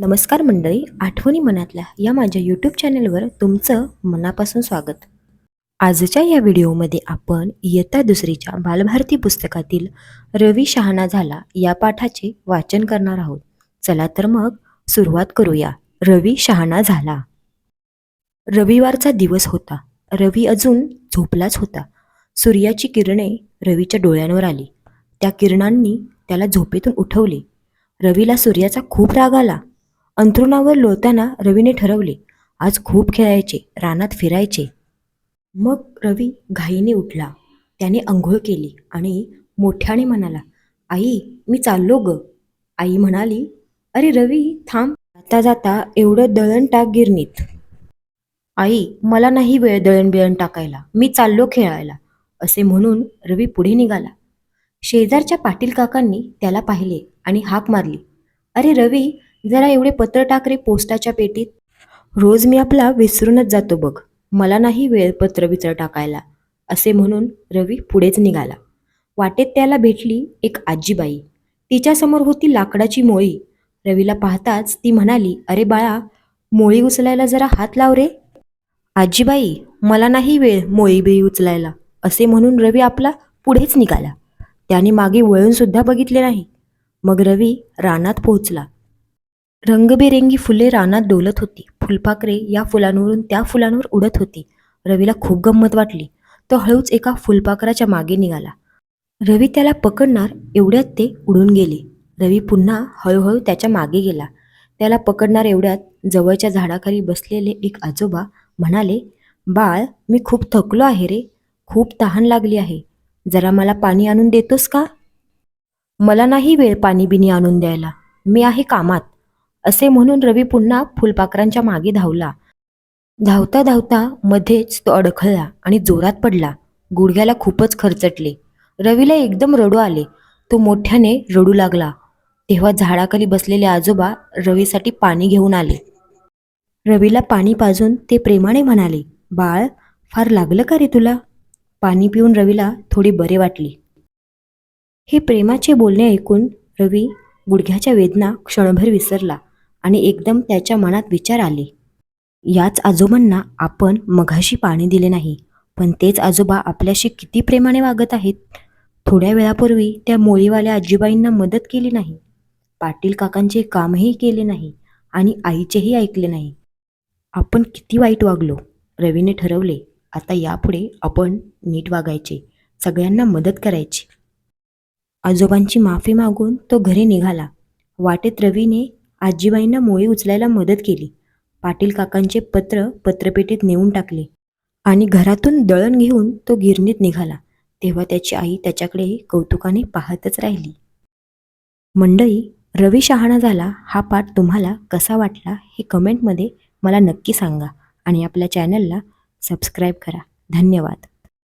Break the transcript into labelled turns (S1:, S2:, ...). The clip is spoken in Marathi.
S1: नमस्कार मंडळी आठवणी मनातल्या या माझ्या यूट्यूब चॅनलवर तुमचं मनापासून स्वागत. आजच्या या व्हिडिओमध्ये आपण इयत्ता दुसरीच्या बालभारती पुस्तकातील रवी शहाणा झाला या पाठाचे वाचन करणार आहोत. चला तर मग सुरुवात करूया. रवी शहाणा झाला. रविवारचा दिवस होता. रवी अजून झोपलाच होता. सूर्याची किरणे रवीच्या डोळ्यांवर आली. त्या किरणांनी त्याला झोपेतून उठवले. रवीला सूर्याचा खूप राग आला. अंथरुणावर लोळताना रवीने ठरवले आज खूप खेळायचे रानात फिरायचे. मग रवी घाईने उठला. त्याने आंघोळ केली आणि मोठ्याने म्हणाला आई मी चाललो ग. आई म्हणाली अरे रवी थांब. जाता जाता एवढं दळण टाक गिरणीत. आई मला नाही वेळ दळण बिळण टाकायला मी चाललो खेळायला असे म्हणून रवी पुढे निघाला. शेजारच्या पाटील काकांनी त्याला पाहिले आणि हाक मारली अरे रवी जरा एवढे पत्र टाक रे पोस्टाच्या पेटीत. रोज मी आपला विसरूनच जातो बघ. मला नाही वेळ पत्र वित्र टाकायला. असे म्हणून रवी पुढेच निघाला. वाटेत त्याला भेटली एक आजीबाई. तिच्यासमोर होती लाकडाची मोळी. रवीला पाहताच ती म्हणाली अरे बाळा मोळी उचलायला जरा हात लाव रे. आजीबाई मला नाही वेळ मोळी बिळी उचलायला. असे म्हणून रवी आपला पुढेच निघाला. त्याने मागे वळून सुद्धा बघितले नाही. मग रवी रानात पोहोचला. रंगबेरंगी फुले रानात डोलत होती. फुलपाखरे या फुलांवरून त्या फुलांवर उडत होती. रवीला खूप गंमत वाटली. तो हळूच एका फुलपाखराच्या मागे निघाला. रवी त्याला पकडणार एवढ्यात ते उडून गेले. रवी पुन्हा हळूहळू त्याच्यामागे गेला. त्याला पकडणार एवढ्यात जवळच्या झाडाखाली बसलेले एक आजोबा म्हणाले बाळ मी खूप थकलो आहे रे. खूप तहान लागली आहे. जरा मला पाणी आणून देतोस का? मला नाही वेळ पाणी बिनी आणून द्यायला. मी आहे कामात. असे म्हणून रवी पुन्हा फुलपाखरांच्या मागे धावला. धावता धावता मध्येच तो अडखळला आणि जोरात पडला. गुडघ्याला खूपच खरचटले. रवीला एकदम रडू आले. तो मोठ्याने रडू लागला. तेव्हा झाडाखाली बसलेले आजोबा रवीसाठी पाणी घेऊन आले. रवीला पाणी पाजून ते प्रेमाने म्हणाले बाळ फार लागलं का रे तुला? पाणी पिऊन रवीला थोडी बरे वाटली. हे प्रेमाचे बोलणे ऐकून रवी गुडघ्याच्या वेदना क्षणभर विसरला. आणि एकदम त्याच्या मनात विचार आले. याच आजोबांना आपण मघाशी पाणी दिले नाही पण तेच आजोबा आपल्याशी किती प्रेमाने वागत आहेत? थोड्या वेळापूर्वी त्या मोळीवाल्या आजीबाईंना मदत केली नाही. पाटील काकांचे कामही केले नाही आणि आईचेही ऐकले नाही. आपण किती वाईट वागलो रवीने ठरवले आता यापुढे आपण नीट वागायचे सगळ्यांना मदत करायची. आजोबांची माफी मागून तो घरी निघाला. वाटेत रवीने आजीबाईंना मोळी उचलायला मदत केली. पाटील काकांचे पत्र पत्रपेटीत नेऊन टाकले आणि घरातून दळण घेऊन तो गिरणीत निघाला. तेव्हा त्याची आई त्याच्याकडे कौतुकाने पाहतच राहिली. मंडळी रवी शहाणा झाला. हा पाठ तुम्हाला कसा वाटला हे कमेंटमध्ये मला नक्की सांगा आणि आपल्या चॅनलला सबस्क्राईब करा. धन्यवाद.